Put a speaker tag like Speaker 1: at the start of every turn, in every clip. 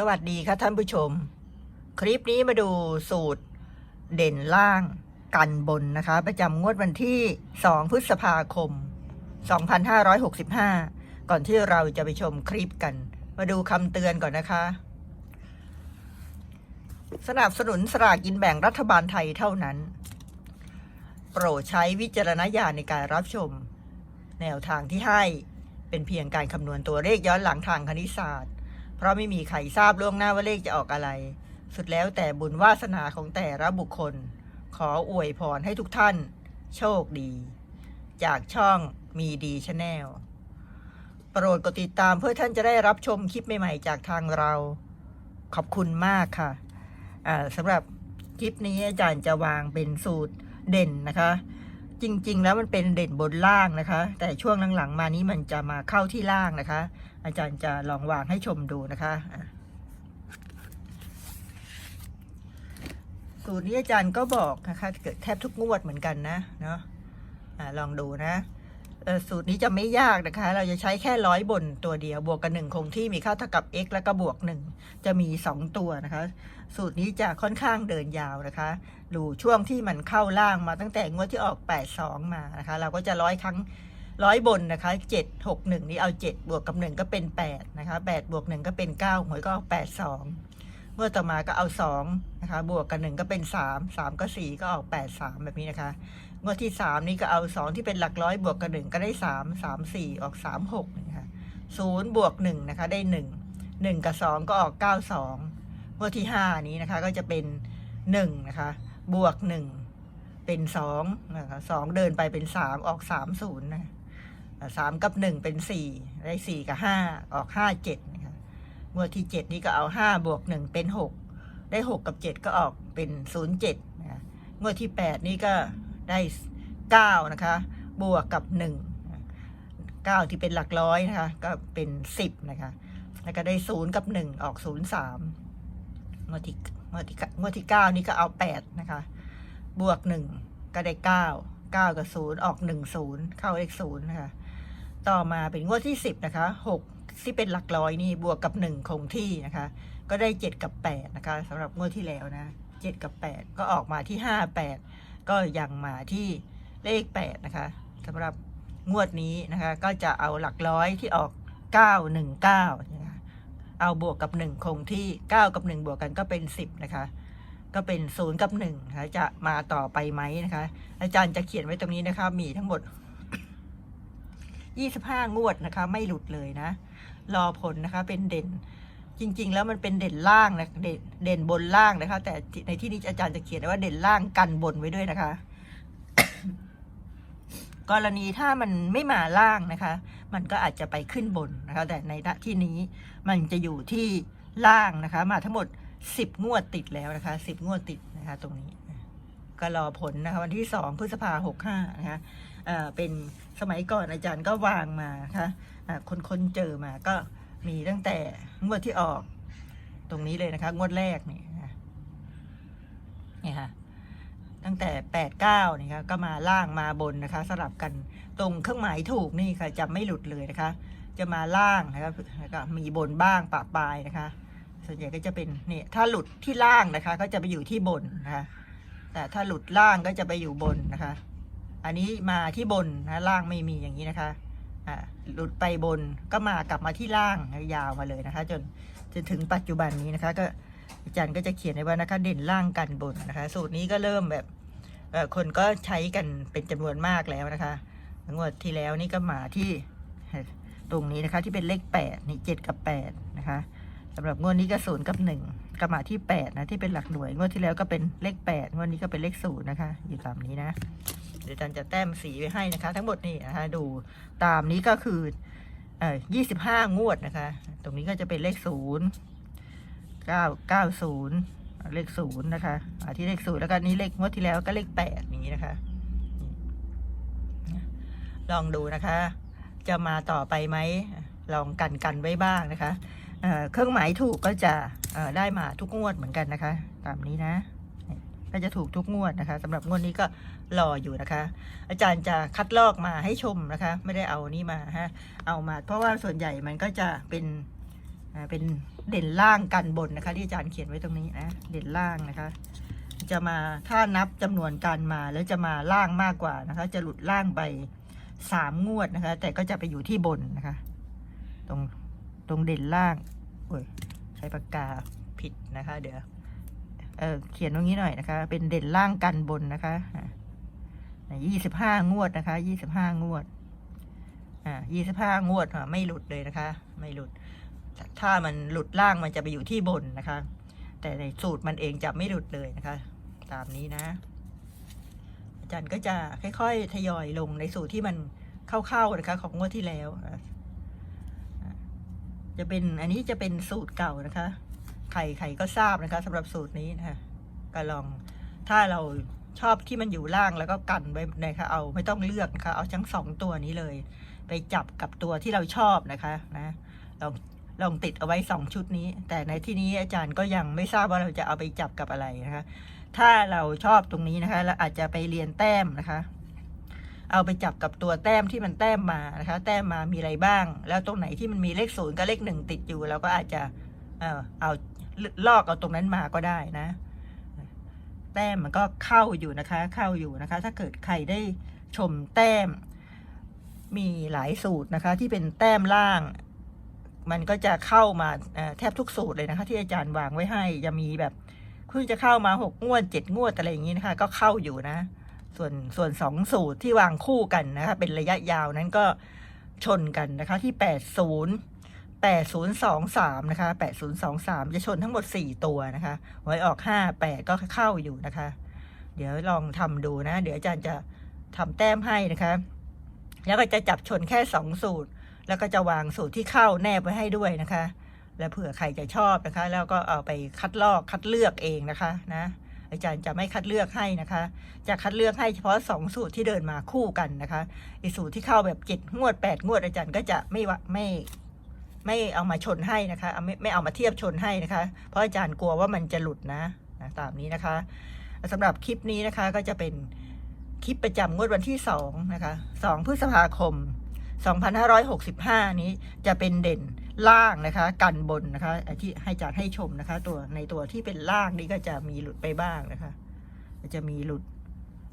Speaker 1: สวัสดีค่ะท่านผู้ชม คลิปนี้มาดูสูตรเด่นล่างกันบนนะคะ ประจำงวดวันที่ 2 พฤษภาคม 2565 ก่อนที่เราจะไปชมคลิปกัน มาดูคำเตือนก่อนนะคะ สนับสนุนสลากกินแบ่งรัฐบาลไทยเท่านั้น โปรดใช้วิจารณญาณในการรับชม แนวทางที่ให้เป็นเพียงการคำนวณตัวเลขย้อนหลังทางคณิตศาสตร์ เพราะไม่มีใครทราบล่วงหน้าว่าเลขจะออกอะไร สุดแล้วแต่บุญวาสนาของแต่ละบุคคล ขออวยพรให้ทุกท่าน โชคดี จากช่องมีดีชาแนลโปรดกดติดตามเพื่อท่านจะได้รับชมคลิปใหม่ๆ จากทางเรา ขอบคุณมากค่ะอ่าสำหรับคลิปนี้อาจารย์จะวางเป็นสูตรเด่นนะคะ จริง ๆ แล้วมันเป็นเด่นบนล่างนะคะ แต่ช่วงหลังๆ มานี้มันจะมาเข้าที่ล่างนะคะ อาจารย์จะลองวางให้ชมดูนะคะสูตรนี้อาจารย์ก็บอกนะคะ เกิดแทบทุกงวดเหมือนกันนะเนาะอะลองดูนะ สูตรนี้จะไม่ยากนะคะ เราจะใช้แค่ร้อยบนตัวเดียว บวกกับหนึ่งคงที่มีค่าเท่ากับ x แล้วก็บวกหนึ่งจะมีสองตัวนะคะ สูตรนี้จะค่อนข้างเดินยาวนะคะดูช่วงที่มันเข้าล่างมาตั้งแต่งวดที่ออก82มานะคะ เราก็จะร้อยครั้งร้อยบนนะคะ7 6 1นี่เอา7บวกกับ1ก็เป็น8นะคะ8บวก1ก็เป็น9หวยก็ออก82เมื่อ ต่อมาก็เอา2นะคะบวกกับ 1 ก็เป็น 3 3ก็4ก็ออก 83 แบบนี้นะคะงวดที่ 3 นี่ก็เอา 2 ที่เป็นหลักร้อยบวกกับ 1 ก็ได้ 3 3 4 ออก 3 6นะคะ0บวก1นะคะได้ 1 1 กับ 2 ก็ออก 92งวดที่ 5 นี้นะคะก็จะเป็น 1 นะคะ บวก 1 เป็น2นะคะ2เดินไปเป็น 3 ออก 3 0นะสามกับ 1 เป็น 4 ได้ 4 กับ 5 ออก 5 7นะคะ งวดที่ 7 นี่ก็เอา 5 บวก 1 เป็น 6 ได้ 6 กับ 7 ก็ออกเป็น 0 7นะคะงวดที่ 8 นี่ก็ได้ 9 นะคะ บวกกับ 1 9 ที่เป็นหลักร้อยนะคะ ก็เป็น 10 นะคะ แล้วก็ได้ 0 กับ 1 ออก 0 3งวดที่งวดที่งวดที่เก้านี่ก็เอาแปดนะคะ บวกหนึ่งก็ได้เก้าเก้ากับศูนย์ออกหนึ่งศูนย์เข้าเลขศูนย์นะคะ ต่อมาเป็นงวดที่สิบนะคะหก ที่เป็นหลักร้อยนี่บวกกับหนึ่งคงที่นะคะ ก็ได้เจ็ดกับแปดนะคะสำหรับงวดที่แล้วนะเจ็ดกับแปดก็ออกมาที่ห้าแปดก็ยังมาที่เลขแปดนะคะสำหรับงวดนี้นะคะ ก็จะเอาหลักร้อยที่ออกเก้าหนึ่งเก้านะคะเอาบวกกับ1คงที่9กับ1บวกกันก็เป็น10นะคะก็เป็น0กับ1นะคะจะมาต่อไปไหมนะคะ อาจารย์จะเขียนไว้ตรงนี้นะคะ มีทั้งหมด 25 งวดนะคะ ไม่หลุดเลยนะ รอผลนะคะ เป็นเด่น จริง ๆ แล้วมันเป็นเด่นล่างนะเด่นเด่นบนล่างนะคะ แต่ในที่นี้อาจารย์จะเขียนว่าเด่นล่างกันบนไว้ด้วยนะคะ กรณีถ้ามันไม่มาล่างนะคะ มันก็อาจจะไปขึ้นบนนะคะ แต่ในที่นี้มันจะอยู่ที่ล่างนะคะ มาทั้งหมด 10 งวดติดแล้วนะคะ 10 งวดติดนะคะ ตรงนี้ก็รอผลนะคะวันที่ 2 พฤษภาหกห้านะคะ เป็นสมัยก่อนอาจารย์ก็วางมานะคะอ่าคนคนเจอมาก็มีตั้งแต่งวดที่ออกตรงนี้เลยนะคะ งวดแรกนี่นะนี่ค่ะตั้งแต่แปดเก้านี่ค่ะก็มาล่างมาบนนะคะ สลับกันตรงเครื่องหมายถูกนี่ค่ะจะไม่หลุดเลยนะคะ จะมาล่างนะคะแล้วก็มีบนบ้างปะปลายนะคะ ส่วนใหญ่ก็จะเป็นเนี่ยถ้าหลุดที่ล่างนะคะ ก็จะไปอยู่ที่บนนะคะแต่ถ้าหลุดล่างก็จะไปอยู่บนนะคะ อันนี้มาที่บนนะล่างไม่มีอย่างนี้นะคะอ่าหลุดไปบนก็มากลับมาที่ล่างยาวมาเลยนะคะ จนจนถึงปัจจุบันนี้นะคะ ก็อาจารย์ก็จะเขียนไว้ว่านะคะเด่นล่างกันบนนะคะ สูตรนี้ก็เริ่มแบบคนก็ใช้กันเป็นจำนวนมากแล้วนะคะงวดที่แล้วนี่ก็มาที่ตรงนี้นะคะที่เป็นเลขแปดนี่เจ็ดกับแปดนะคะสำหรับงวดนี้ก็ศูนย์กับหนึ่งก็มาที่แปดนะที่เป็นหลักหน่วยงวดที่แล้วก็เป็นเลขแปดงวดนี้ก็เป็นเลขศูนย์นะคะ อยู่ตามนี้นะ เดี๋ยวอาจารย์จะแต้มสีไว้ให้นะคะ ทั้งหมดนี่นะคะดูตามนี้ก็คือเอ่อยี่สิบห้างวดนะคะ ตรงนี้ก็จะเป็นเลขศูนย์เก้าเก้าศูนย์เลขศูนย์นะคะที่เลขศูนย์แล้วก็นี้เลขงวดที่แล้วก็เลขแปดอย่างนี้นะคะ ลองดูนะคะ จะมาต่อไปไหมลองกันกันไว้บ้างนะคะเครื่องหมายถูกก็จะได้มาทุกงวดเหมือนกันนะคะ ตามนี้นะ ก็จะถูกทุกงวดนะคะสำหรับงวดนี้ก็รออยู่นะคะ อาจารย์จะคัดลอกมาให้ชมนะคะ ไม่ได้เอานี่มาฮะเอามา เพราะว่าส่วนใหญ่มันก็จะเป็นเป็นเด่นล่างกันบนนะคะ ที่อาจารย์เขียนไว้ตรงนี้นะเด่นล่างนะคะ จะมาถ้านับจำนวนการมาแล้วจะมาล่างมากกว่านะคะ จะหลุดล่างไปสามงวดนะคะ แต่ก็จะไปอยู่ที่บนนะคะ ตรงตรงเด่นล่างโอ้ยใช้ปากกาผิดนะคะ เดี๋ยว เเขียนตรงนี้หน่อยนะคะ เป็นเด่นล่างกันบนนะคะยี่สิบห้างวดนะคะ ยี่สิบห้างวด อ่ายี่สิบห้างวดอะไม่หลุดเลยนะคะ ไม่หลุด ถ้ามันหลุดล่างมันจะไปอยู่ที่บนนะคะ แต่ในสูตรมันเองจะไม่หลุดเลยนะคะ ตามนี้นะ อาจารย์ก็จะค่อยๆ ทยอยลงในสูตรที่มันเข้าๆนะคะ ของงวดที่แล้ว จะเป็นอันนี้จะเป็นสูตรเก่านะคะ ใครใครก็ทราบนะคะสำหรับสูตรนี้นะคะก็ลองถ้าเราชอบที่มันอยู่ล่างแล้วก็กันไว้นะคะเอาไม่ต้องเลือกนะคะเอาทั้งสองตัวนี้เลย ไปจับกับตัวที่เราชอบนะคะนะลองลองติดเอาไว้สองชุดนี้ แต่ในที่นี้อาจารย์ก็ยังไม่ทราบว่าเราจะเอาไปจับกับอะไรนะคะ ถ้าเราชอบตรงนี้นะคะเราอาจจะไปเรียนแต้มนะคะ เอาไปจับกับตัวแต้มที่มันแต้มมานะคะ แต้มมามีอะไรบ้าง แล้วตรงไหนที่มันมีเลขศูนย์กับเลขหนึ่งติดอยู่เราก็อาจจะ เออเอา ลอกเอาตรงนั้นมาก็ได้นะ แต้มมันก็เข้าอยู่นะคะ เข้าอยู่นะคะ ถ้าเกิดใครได้ชมแต้ม มีหลายสูตรนะคะ ที่เป็นแต้มล่าง มันก็จะเข้ามาแทบทุกสูตรเลยนะคะ ที่อาจารย์วางไว้ให้จะมีแบบเพิ่งจะเข้ามาหกงวดเจ็ดงวดอะไรอย่างนี้นะคะ ก็เข้าอยู่นะ ส่วนส่วนสองสูตรที่วางคู่กันนะคะ เป็นระยะยาวนั้นก็ชนกันนะคะที่แปดศูนย์ แปดศูนย์สองสามนะคะแปดศูนย์สองสามจะชนทั้งหมดสี่ตัวนะคะไว้ออกห้าแปดก็เข้าอยู่นะคะ เดี๋ยวลองทำดูนะ เดี๋ยวอาจารย์จะทำแต้มให้นะคะ แล้วก็จะจับชนแค่สองสูตร แล้วก็จะวางสูตรที่เข้าแนบไว้ให้ด้วยนะคะ แล้วเผื่อใครจะชอบนะคะ แล้วก็เอาไปคัดลอกคัดเลือกเองนะคะนะ อาจารย์จะไม่คัดเลือกให้นะคะ จะคัดเลือกให้เฉพาะสองสูตรที่เดินมาคู่กันนะคะไอสูตรที่เข้าแบบเจ็ดงวดแปดงวดอาจารย์ก็จะไม่ไม่ ไม่เอามาชนให้นะคะเอาไม่ไม่เอามาเทียบชนให้นะคะ เพราะอาจารย์กลัวว่ามันจะหลุดนะนะตามนี้นะคะสำหรับคลิปนี้นะคะก็จะเป็นคลิปประจำงวดวันที่สองนะคะสองพฤษภาคม 2565 นี้จะเป็นเด่นล่างนะคะ กันบนนะคะที่ให้อาจารย์ให้ชมนะคะ ตัวในตัวที่เป็นล่างนี้ก็จะมีหลุดไปบ้างนะคะจะมีหลุด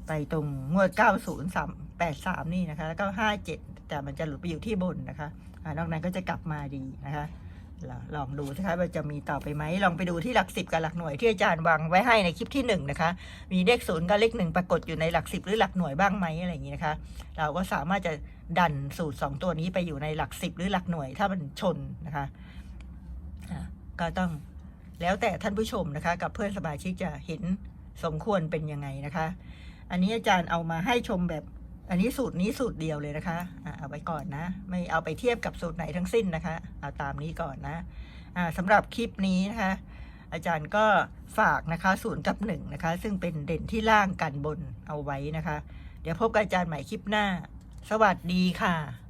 Speaker 1: ไปตรงงวด 90383 นี่นะคะ แล้วก็ 57 แต่มันจะหลุดไปอยู่ที่บนนะคะ นอกนั้นก็จะกลับมาดีนะคะลองดูนะคะว่าจะมีต่อไปไหมลองไปดูที่หลักสิบกับหลักหน่วยที่อาจารย์วางไว้ให้ในคลิปที่หนึ่งนะคะมีเลขศูนย์กับเลขหนึ่งปรากฏอยู่ในหลักสิบหรือหลักหน่วยบ้างไหมอะไรอย่างนี้นะคะ เราก็สามารถจะดันสูตรสองตัวนี้ไปอยู่ในหลักสิบหรือหลักหน่วยถ้ามันชนนะคะอะก็ต้องแล้วแต่ท่านผู้ชมนะคะ กับเพื่อนสมาชิกจะเห็นสมควรเป็นยังไงนะคะ อันนี้อาจารย์เอามาให้ชมแบบ อันนี้สูตรนี้สูตรเดียวเลยนะคะเอาไว้ก่อนนะ ไม่เอาไปเทียบกับสูตรไหนทั้งสิ้นนะคะ เอาตามนี้ก่อนนะสำหรับคลิปนี้นะคะ อาจารย์ก็ฝากนะคะศูนย์กับหนึ่งนะคะ ซึ่งเป็นเด่นที่ล่างกันบนเอาไว้นะคะ เดี๋ยวพบกับอาจารย์ใหม่คลิปหน้า สวัสดีค่ะ